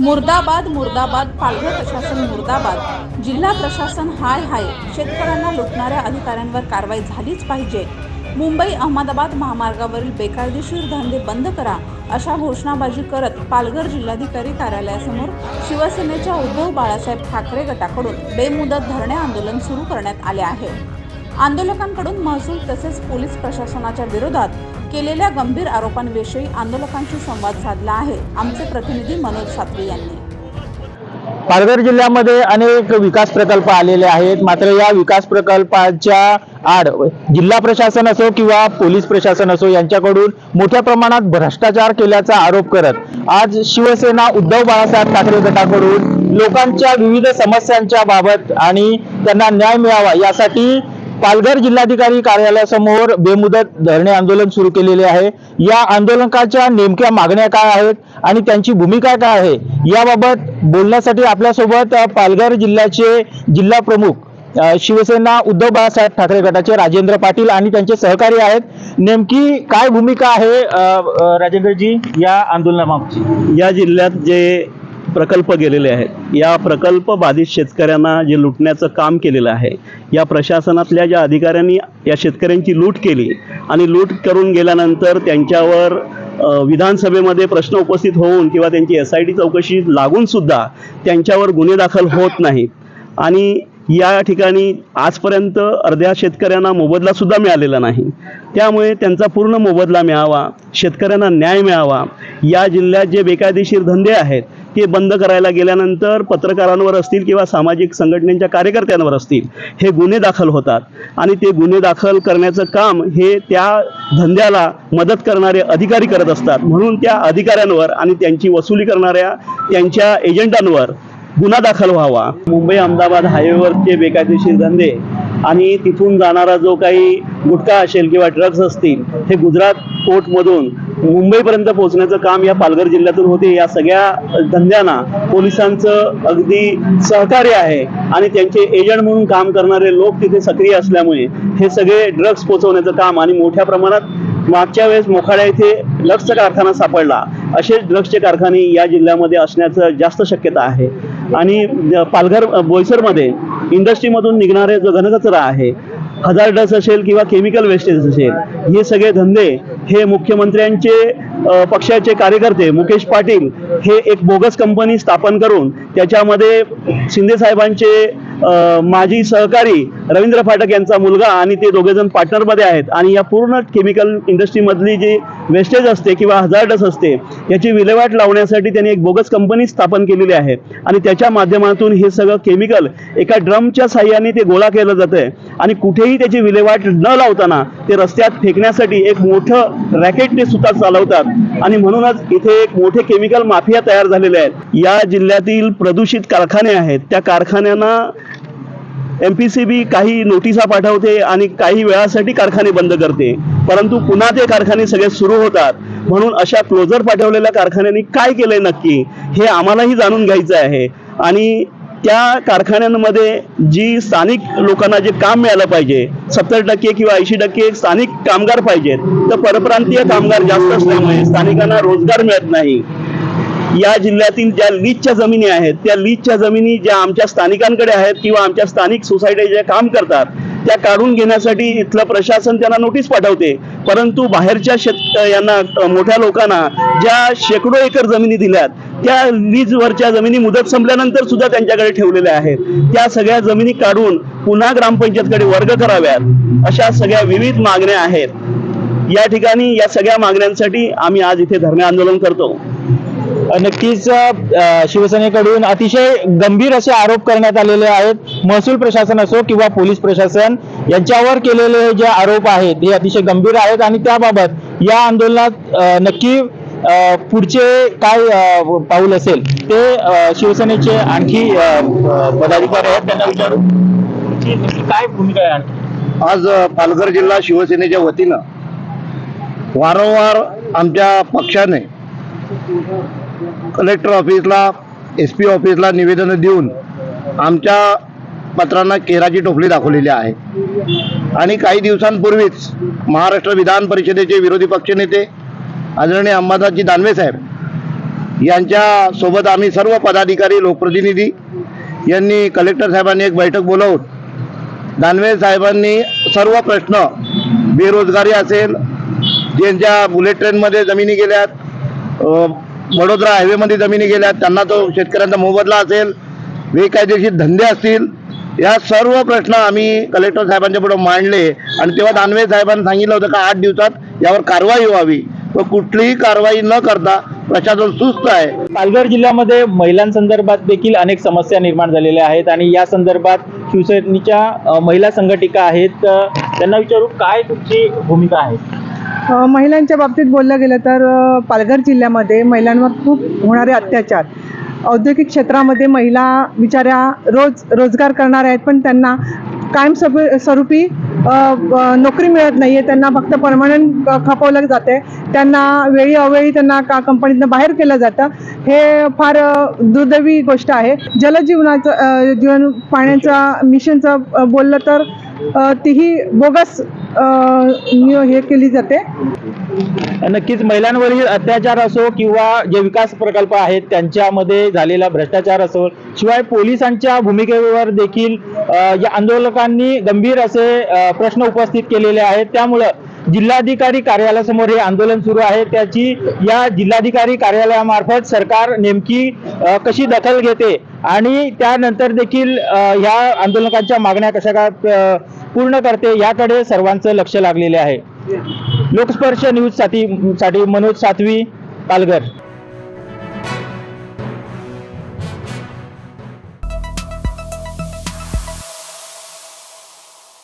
मुर्दाबाद मुर्दाबाद पालघर प्रशासन मुर्दाबाद. जिल्हा प्रशासन हाय हाय. शेतकऱ्यांना लुटणाऱ्या अधिकाऱ्यांवर कारवाई झालीच पाहिजे. मुंबई अहमदाबाद महामार्गावरील बेकायदेशीर धंदे बंद करा अशा घोषणाबाजी करत पालघर जिल्हाधिकारी कार्यालयासमोर शिवसेनेच्या उद्धव बाळासाहेब ठाकरे गटाकडून बेमुदत धरणे आंदोलन सुरू करण्यात आले आहे. आंदोलकांकडून महसूल तसेच पोलीस प्रशासनाच्या विरोधात केलेल्या गंभीर आरोपांविषयी आंदोलकांशी संवाद साधला आहे. आमचे प्रतिनिधी मनोज सातवे यांनी. पालघर जिल्ह्यामध्ये अनेक विकास प्रकल्प आलेले आहेत. मात्र या विकास प्रकल्पाच्या आड जिल्हा प्रशासन असो किंवा पोलीस प्रशासन असो यांच्याकडून मोठ्या प्रमाणात भ्रष्टाचार केल्याचा आरोप करत आज शिवसेना उद्धव बाळासाहेब ठाकरे गटाकडून लोकांच्या विविध समस्यांच्या बाबत आणि त्यांना न्याय मिळावा यासाठी पालघर जिल्हाधिकारी कार्यालयासमोर बेमुदत धरणे आंदोलन सुरू केलेले आहे. या आंदोलकाच्या नेमक्या मागण्या काय आहेत आणि त्यांची भूमिका काय आहे याबाबत बोलण्यासाठी आपल्यासोबत पालघर जिल्ह्याचे जिल्हा प्रमुख शिवसेना उद्धव बाळासाहेब ठाकरे गटाचे राजेंद्र पाटील आणि त्यांचे सहकारी आहेत. नेमकी काय भूमिका आहे राजेंद्रजी या आंदोलनामागची? या जिल्ह्यात जे प्रकल्प गेलेले आहेत. या प्रकल्प बाधित शेतकऱ्यांना जे लुटण्याचं काम केलेलं आहे या प्रशासनातल्या ज्या अधिकाऱ्यांनी या शेतकऱ्यांची लूट केली आणि लूट करून गेल्यानंतर त्यांच्यावर विधानसभेमध्ये प्रश्न उपस्थित होऊन किंवा त्यांची एस आय टी चौकशी लागूनसुद्धा त्यांच्यावर गुन्हे दाखल होत नाहीत. आणि या ठिकाणी आजपर्यंत अर्ध्या शेतकऱ्यांना मोबदलासुद्धा मिळालेला नाही. त्यामुळे त्यांचा पूर्ण मोबदला मिळावा शेतकऱ्यांना न्याय मिळावा या जिल्ह्यात जे बेकायदेशीर धंदे आहेत ते बंद करायला गेल्यानंतर पत्रकारांवर असतील किंवा सामाजिक संघटनेच्या कार्यकर्त्यांवर असतील हे गुन्हे दाखल होतात. आणि ते गुन्हे दाखल करण्याचं काम हे त्या धंद्याला मदत करणारे अधिकारी करत असतात. म्हणून त्या अधिकाऱ्यांवर आणि त्यांची वसुली करणाऱ्या त्यांच्या एजंटांवर गुन्हा दाखल व्हावा. मुंबई अहमदाबाद हायवेवरचे बेकायदेशीर धंदे आणि तिथून जाणारा जो काही गुटखा असेल किंवा ड्रग्ज असतील हे गुजरात पोर्टमधून मुंबईपर्यंत पोहोचण्याचं काम या पालघर जिल्ह्यातून होते. या सगळ्या धंद्यांना पोलिसांचं अगदी सहकार्य आहे आणि त्यांचे एजंट म्हणून काम करणारे लोक तिथे सक्रिय असल्यामुळे हे सगळे ड्रग्ज पोहोचवण्याचं काम आणि मोठ्या प्रमाणात मागच्या वेळेस मोखाड्या इथे लक्सचा कारखाना सापडला. असे ड्रग्सचे कारखाने या जिल्ह्यामध्ये असण्याचं जास्त शक्यता आहे. आणि पालघर बोईसरमध्ये इंडस्ट्रीमधून निघणारे जो घनकचरा आहे हजार डस असेल किंवा केमिकल वेस्टेज असेल हे सगळे धंदे हे मुख्यमंत्र्यांचे पक्षाचे कार्यकर्ते मुकेश पाटील हे एक बोगस कंपनी स्थापन करून त्याच्यामध्ये शिंदे साहेबांचे माजी सहकारी रवींद्र फाटक यांचा मुलगा आणि ते दोघेजण पार्टनरमध्ये आहेत. आणि या पूर्ण केमिकल इंडस्ट्रीमधली जी वेस्टेज असते किंवा हजार्डस असते याची विल्हेवाट लावण्यासाठी त्यांनी एक बोगस कंपनी स्थापन केलेली आहे. आणि त्याच्या माध्यमातून हे सगळं केमिकल एका ड्रमच्या साह्याने ते गोळा केलं जातं आणि कुठेही त्याची विल्हेवाट न लावताना ते रस्त्यात फेकण्यासाठी एक मोठं रॅकेट ते सुद्धा चालवतात. आणि म्हणूनच इथे एक मोठे केमिकल माफिया तयार झालेले आहेत. या जिल्ह्यातील प्रदूषित कारखाने आहेत. त्या कारखान्यांना एम पी सी बी काही नोटिसा पाठवते आणि काही वेळासाठी कारखाने बंद करते. परंतु पुन्हा ते कारखाने सगळे सुरू होतात. म्हणून अशा क्लोजर पाठवलेल्या कारखान्यांनी काय केलंय नक्की हे आम्हालाही जाणून घ्यायचं आहे. आणि त्या कारखान्यांमध्ये जी स्थानिक लोकांना जे काम मिळालं पाहिजे सत्तर टक्के किंवा ऐंशी टक्के स्थानिक कामगार पाहिजेत तर परप्रांतीय कामगार जास्त असल्यामुळे स्थानिकांना रोजगार मिळत नाही. या जिल्ह्यातील ज्या लीजच्या जमिनी आहेत त्या लीजच्या जमिनी ज्या आमच्या स्थानिकांकडे आहेत किंवा आमच्या स्थानिक सोसायटी जे काम करतात त्या काढून घेण्यासाठी इथलं प्रशासन त्यांना नोटीस पाठवते. परंतु बाहेरच्या शेत यांना मोठ्या लोकांना ज्या शेकडो एकर जमिनी दिल्यात त्या लीजवरच्या जमिनी मुदत संपल्यानंतर सुद्धा त्यांच्याकडे ठेवलेल्या आहेत. त्या सगळ्या जमिनी काढून पुन्हा ग्रामपंचायतकडे वर्ग कराव्यात अशा सगळ्या विविध मागण्या आहेत. या ठिकाणी या सगळ्या मागण्यांसाठी आम्ही आज इथे धरणे आंदोलन करतो. नक्कीच शिवसेनेकडून अतिशय गंभीर असे आरोप करण्यात आलेले आहेत. महसूल प्रशासन असो किंवा पोलीस प्रशासन यांच्यावर केलेले जे आरोप आहेत हे अतिशय गंभीर आहेत आणि त्याबाबत या आंदोलनात नक्की पुढचे काय पाऊल असेल ते शिवसेनेचे आणखी पदाधिकारी आहेत त्यांना विचारू. काय भूमिका आहे आज पालघर जिल्हा शिवसेनेच्या वतीनं वारंवार आमच्या पक्षाने कलेक्टर ऑफिसला एस पी ऑफिसला निवेदनं देऊन आमच्या पत्रांना केराची टोपली दाखवलेली आहे. आणि काही दिवसांपूर्वीच महाराष्ट्र विधान परिषदेचे विरोधी पक्षनेते आदरणीय अंबादासजी दानवे साहेब यांच्या सोबत आम्ही सर्व पदाधिकारी लोकप्रतिनिधी यांनी कलेक्टर साहेबांनी एक बैठक बोलावून दानवे साहेबांनी सर्व प्रश्न बेरोजगारी असेल ज्यांच्या बुलेट ट्रेनमध्ये जमिनी गेल्यात वडोदरा हायवेमध्ये जमिनी गेल्या त्यांना तो शेतकऱ्यांचा मोबदला असेल बेकायदेशीर धंदे असतील या सर्व प्रश्न आम्ही कलेक्टर साहेबांच्या पुढे मांडले. आणि तेव्हा दानवे साहेबांनी सांगितलं होतं का आठ दिवसात यावर कारवाई व्हावी. व कुठलीही कारवाई न करता प्रशासन सुस्त आहे. पालघर जिल्ह्यामध्ये महिलांसंदर्भात देखील अनेक समस्या निर्माण झालेल्या आहेत. आणि या संदर्भात शिवसेनेच्या महिला संघटिका आहेत. त्यांना विचारू काय तुमची भूमिका आहे? महिलांच्या बाबतीत बोललं गेलं तर पालघर जिल्ह्यामध्ये महिलांवर खूप होणारे अत्याचार. औद्योगिक क्षेत्रामध्ये महिला बिचाऱ्या रोज रोजगार करणाऱ्या आहेत पण त्यांना कायम स्वरूपी स्वरूपी नोकरी मिळत नाही आहे त्यांना फक्त परमनंट खपवलं जाते. त्यांना वेळी अवेळी त्यांना का कंपनीतनं बाहेर केलं जातं हे फार दुर्दैवी गोष्ट आहे. जलजीवनाचं जीवन पाण्याचा मिशनचं बोललं तर तीही बोगस हे केली जाते. नक्कीच महिलांवरील अत्याचार असो किंवा जे विकास प्रकल्प आहेत त्यांच्यामध्ये झालेला भ्रष्टाचार असो शिवाय पोलिसांच्या भूमिकेवर देखील या आंदोलकांनी गंभीर असे प्रश्न उपस्थित केलेले आहेत. त्यामुळं जिल्हाधिकारी कार्यालयासमोर हे आंदोलन सुरू आहे. त्याची या जिल्हाधिकारी कार्यालयामार्फत सरकार नेमकी कशी दखल घेते आणि त्यानंतर देखील या ह्या आंदोलकांच्या मागण्या कशा का पूर्ण करते याकडे सर्वांचं लक्ष लागलेले आहे. लोकस्पर्श न्यूजसाठी साठी मनोज सातवी पालघर.